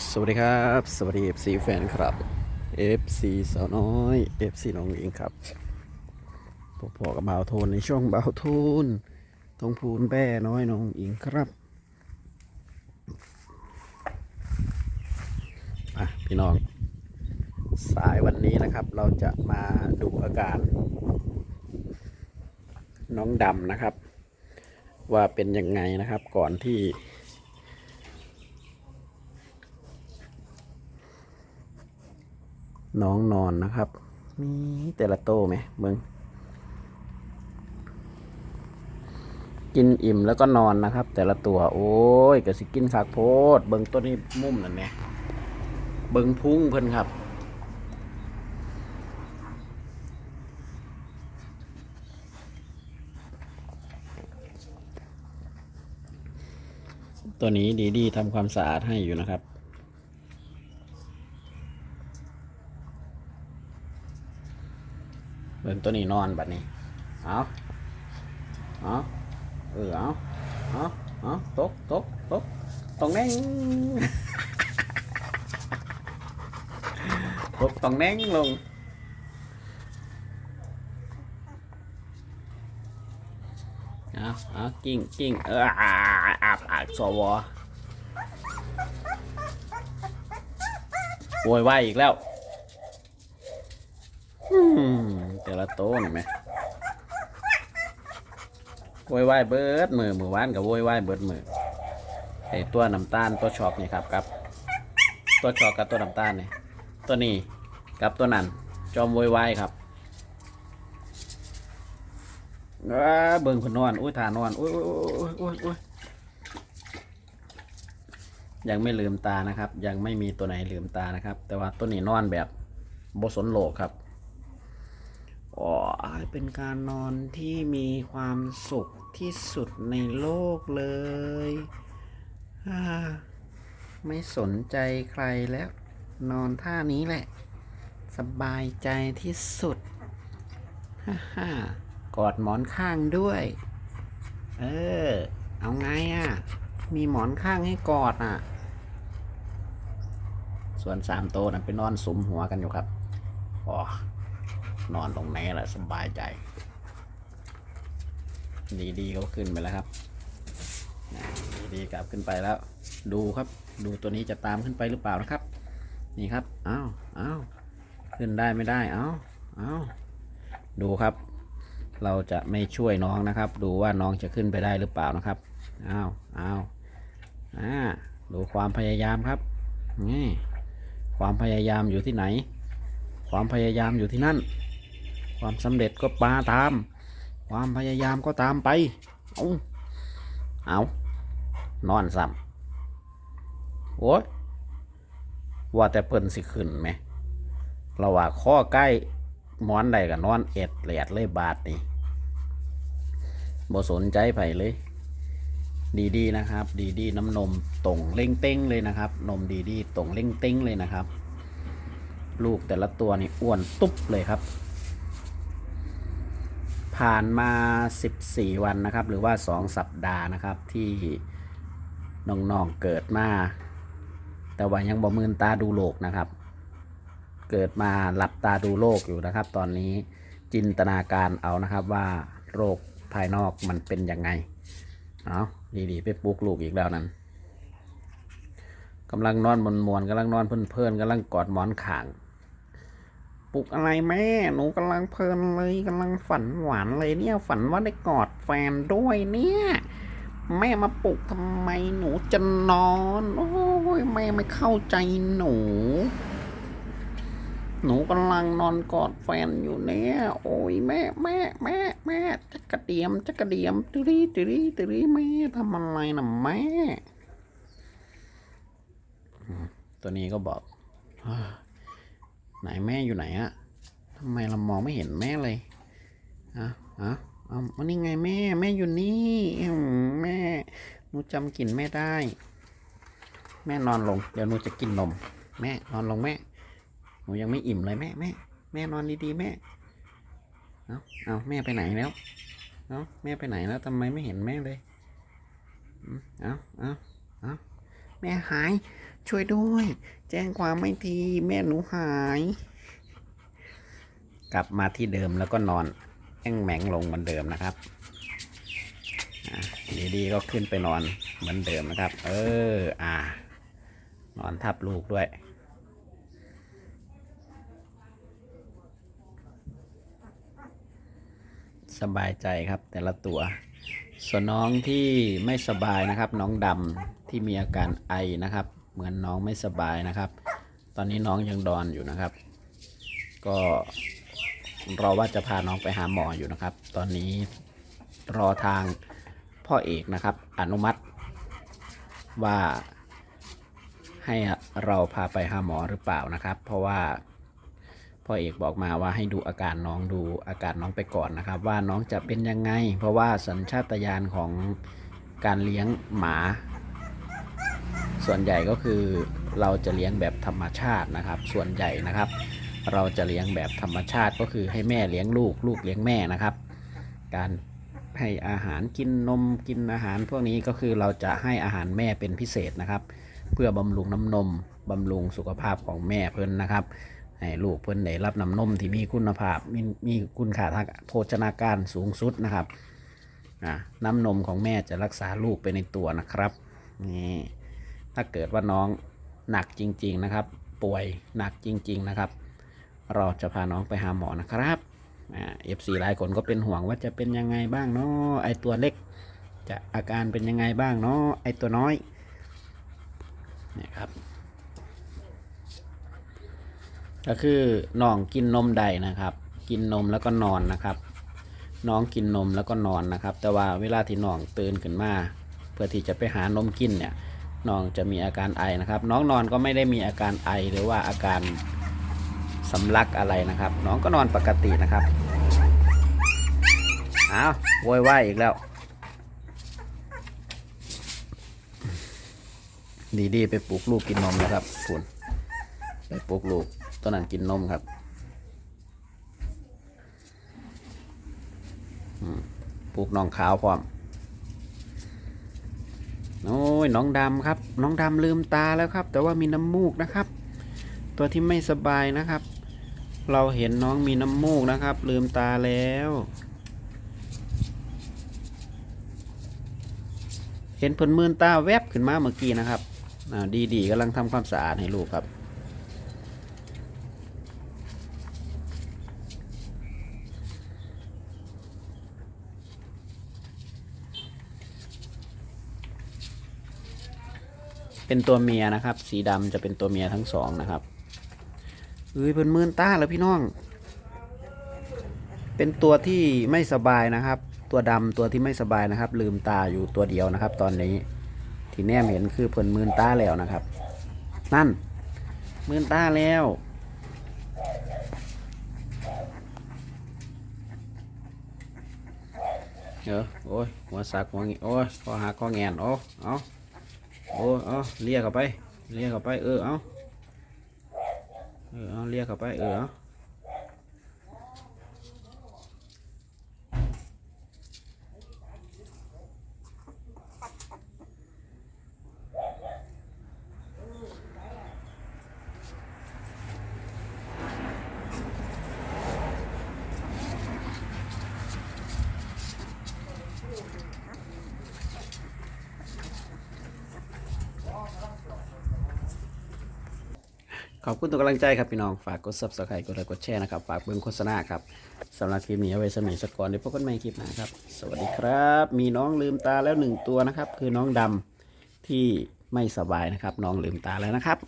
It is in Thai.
สวัสดีครับ สวัสดี FC แฟนครับ FC สาวน้อย FC น้องเองครับพบพอกับบ่าวโทนในช่วงบ่าวโทนตรงพูนแป้น้อยน้องอิงครับอะพี่น้อง สายวันนี้นะครับ เราจะมาดูอาการ น้องดำนะครับ ว่าเป็นยังไงนะครับก่อนที่ น้องนอนนะครับ มีแต่ละโต้ไหมมึงกินอิ่มแล้วก็นอนนะครับ แต่ละตัว โอ้ยกะสิกินขากโพด เบิงตัวนี้มุ่มนั่นไงเบิงพุ่งเพิ่นครับ ตัวนี้ดีดีทำความสะอาดให้อยู่นะครับ เบิ่งตัวนี้นอนบัดนี้ เอาเอาเออเอาเอาเอาตกตกตกตรงแน่งตกตรงแน่งลงเอาเอากิ้งกิ้งเอออาอาบอาบสวโวยวายอีกแล้ว แต่ละโต้นไหมโวยวายเบิร์ดมือมือวานกับโวยวายเบิร์ดมือไอตัวน้ำตาลตัวช็อกนี่ครับครับ ตัวช็อกกับตัวน้ำตาลเนี่ยตัวนี้กับตัวนั้นจอมโวยวายครับอ้าเบิ่งเพนนอนอุ้ยทานอนอุ้ยอุ้ยอุ้ยอุ้ยอุ้ยยังไม่ลืมตานะครับ ยังไม่มีตัวไหนลืมตานะครับ แต่ว่าตัวนี้นอนแบบบสนโลกครับ อ๋อเป็นการนอนที่มีความสุขที่สุดในโลกเลยอ่าไม่สนใจใครแล้ว นอนท่านี้แหละ สบายใจที่สุด ฮ่ากอดหมอนข้างด้วย เออ เอาไงอะ มีหมอนข้างให้กอดอะ ส่วนสามโตวนะไปนอนสุมหัวกันอยู่ครับ อ๋อ นอนตรงไหนแหละสบายใจ ดีดีๆเขาขึ้นไปแล้วครับดีดีๆกลับขึ้นไปแล้ว ดูครับ ดูตัวนี้จะตามขึ้นไปหรือเปล่านะครับ นี่ครับอ้าวอ้าวขึ้นได้ไม่ได้อ้าวอ้าวดูครับ เราจะไม่ช่วยน้องนะครับ ดูว่าน้องจะขึ้นไปได้หรือเปล่านะครับอ้าวอ้าวอ่าดูความพยายามครับนี่ความพยายามอยู่ที่ไหน ความพยายามอยู่ที่นั่น ความสำเร็จก็มาตาม ความพยายามก็ตามไป เอาเอานอนซ้ำโอ้ยว่าแต่เปิ้นสิขึ้นไหมเราว่าข้อใกล้หมอนใดกับนอนเอ็ดแหลียดเลยบาทนี่บ่สนใจไผเลย ดีดีนะครับ ดีดีน้ำนมตรงเล่งเต้งเลยนะครับ นมดีดีตรงเล่งเต้งเลยนะครับ ลูกแต่ละตัวนี่อ้วนตุ๊บเลยครับ ผ่านมา 14 วันนะครับ หรือว่า 2 สัปดาห์นะครับที่น้องๆเกิดมา แต่ว่ายังบ่มืนตาดูโลกนะครับ เกิดมาหลับตาดูโลกอยู่นะครับ ตอนนี้จินตนาการเอานะครับว่าโรคภายนอกมันเป็นยังไงเอาดีๆ ไปปลุกลูกอีกแล้วนั้นกำลังนอนมวนๆกำลังนอนเพลินๆกำลังกอดหมอนข่าง ปลุกอะไรแม่ หนูกำลังเพลินเลยกำลังฝันหวานเลยเนี่ย ฝันว่าได้กอดแฟนด้วยเนี่ย แม่มาปลุกทำไมหนูจะนอน โอ้ยแม่ไม่เข้าใจหนู หนูกำลังนอนกอดแฟนอยู่เนี่ย โอ้ยแม่แม่แม่แม่จักกระเดียมจักกระเดียมตุรีตุรีตุรีแม่ทำอะไรนะแม่ ตัวนี้ก็บอก ไหนแม่อยู่ไหนอะทำไมเรามองไม่เห็นแม่เลยอะอะเอาวันนี้ไงแม่ แม่อยู่นี่แม่หนูจำกลิ่นแม่ได้ แม่นอนลง เดี๋ยวหนูจะกินนม แม่นอนลงแม่ หนูยังไม่อิ่มเลยแม่แม่ แม่นอนดีๆแม่ เอาเอาแม่ไปไหนแล้ว เอาแม่ไปไหนแล้วทำไมไม่เห็นแม่เลย เอาเอาเอา แม่หาย ช่วยด้วย แจ้งความไม่ที แม่หนูหาย กลับมาที่เดิมแล้วก็นอนแอ่งแหมงลงเหมือนเดิมนะครับดีๆก็ขึ้นไปนอนเหมือนเดิมนะครับ เออ อ่า นอนทับลูกด้วยสบายใจครับแต่ละตัว ส่วนน้องที่ไม่สบายนะครับ น้องดำที่มีอาการไอนะครับ เหมือนน้องไม่สบายนะครับ ตอนนี้น้องยังดอนอยู่นะครับ ก็รอว่าจะพาน้องไปหาหมออยู่นะครับ ตอนนี้รอทางพ่อเอกนะครับ อนุมัติ ว่าให้เราพาไปหาหมอหรือเปล่านะครับ เพราะว่า พ่อเอกบอกมาว่าให้ดูอาการน้องดูอาการน้องไปก่อนนะครับ ว่าน้องจะเป็นยังไง เพราะว่าสัญชาตญาณของการเลี้ยงหมา ส่วนใหญ่ก็คือเราจะเลี้ยงแบบธรรมชาตินะครับ ส่วนใหญ่นะครับ เราจะเลี้ยงแบบธรรมชาติก็คือให้แม่เลี้ยงลูกลูกเลี้ยงแม่นะครับ การให้อาหารกินนมกินอาหาร พวกนี้ก็คือเราจะให้อาหารแม่เป็นพิเศษนะครับ เพื่อบำรุงน้ำนมบำรุงสุขภาพของแม่เพิ่นนะครับ ให้ลูกเพิ่นได้รับน้ำนมที่มีคุณภาพมีมีคุณค่าทางโภชนาการสูงสุดนะครับน้ำนมของแม่จะรักษาลูกไปในตัวนะครับนี่ถ้าเกิดว่าน้องหนักจริง ๆนะครับ ป่วยหนักจริง ๆนะครับ เราจะพาน้องไปหาหมอนะครับเอฟซีหลายคนก็เป็นห่วงว่าจะเป็นยังไงบ้างเนาะไอตัวเล็ก จะอาการเป็นยังไงบ้างเนาะไอตัวน้อยนี่ครับ ก็คือน้องกินนมใดนะครับ กินนมแล้วก็นอนนะครับ น้องกินนมแล้วก็นอนนะครับ แต่ว่าเวลาที่น้องตื่นขึ้นมา เพื่อที่จะไปหานมกินเนี่ยน้องจะมีอาการไอนะครับ น้องนอนก็ไม่ได้มีอาการไอหรือว่าอาการสำลักอะไรนะครับ น้องก็นอนปกตินะครับอ้าวโวยวายอีกแล้ว ดีดีๆไปปลุกลูกกินนมนะครับคุณไปปลุกลูก ตัวนั้นกินนมครับปลุกน้องขาวพร้อมโอ้ยน้องดำครับ น้องดำลืมตาแล้วครับ แต่ว่ามีน้ำมูกนะครับ ตัวที่ไม่สบายนะครับ เราเห็นน้องมีน้ำมูกนะครับ ลืมตาแล้ว เห็นผลมืนตาแวบขึ้นมาเมื่อกี้นะครับดีๆกำลังทำความสะอาดให้ลูกครับ เป็นตัวเมียนะครับ สีดำจะเป็นตัวเมียทั้งสองนะครับเอ้ยเป็นมื่นตาแล้วพี่น้อง เป็นตัวที่ไม่สบายนะครับ ตัวดำตัวที่ไม่สบายนะครับ ลืมตาอยู่ตัวเดียวนะครับ ตอนนี้ที่แนมเห็นคือเพิ่นมื่นตาแล้วนะครับ นั่นมื่นตาแล้วเออโอ้ยหัวสักหัวงี้โอ้ยคอหักคอแงนโอ้เอา โอ้เอาเลียเข้าไป เลียเข้าไป เออ เอาเออ เอาเรียกเข้าไป เออ เอา ขอบคุณทุกกำลังใจครับพี่น้องฝากกด subscribe กดไลค์กดแชร์นะครับฝากเบิ่งโฆษณาครับสำหรับคลิปนี้เอาไว้สมีสก่อนเดี๋ยวพบกันใหม่คลิปหน้าครับ สวัสดีครับ มีน้องลืมตาแล้วหนึ่งตัวนะครับ คือน้องดำที่ไม่สบายนะครับ น้องลืมตาแล้วนะครับ